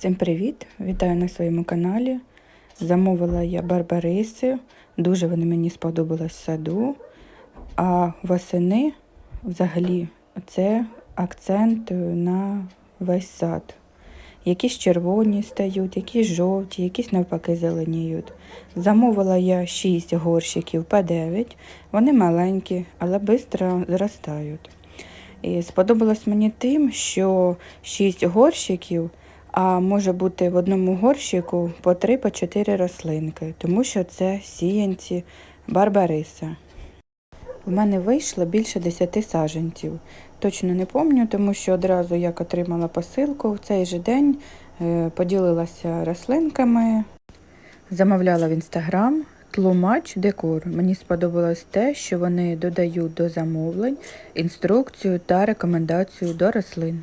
Всім привіт! Вітаю на своєму каналі. Замовила я барбариси. Дуже вони мені сподобались в саду. А восени взагалі це акцент на весь сад. Якісь червоні стають, якісь жовті, якісь навпаки зеленіють. Замовила я 6 горщиків по 9. Вони маленькі, але швидко зростають. І сподобалось мені тим, що 6 горщиків, а може бути в одному горщику по 3-4 рослинки, тому що це сіянці барбариса. В мене вийшло більше 10 саджанців. Точно не пам'ятаю, тому що одразу як отримала посилку в цей же день е, поділилася рослинками, замовляла в інстаграм тлумач декор. Мені сподобалось те, що вони додають до замовлень інструкцію та рекомендацію до рослин.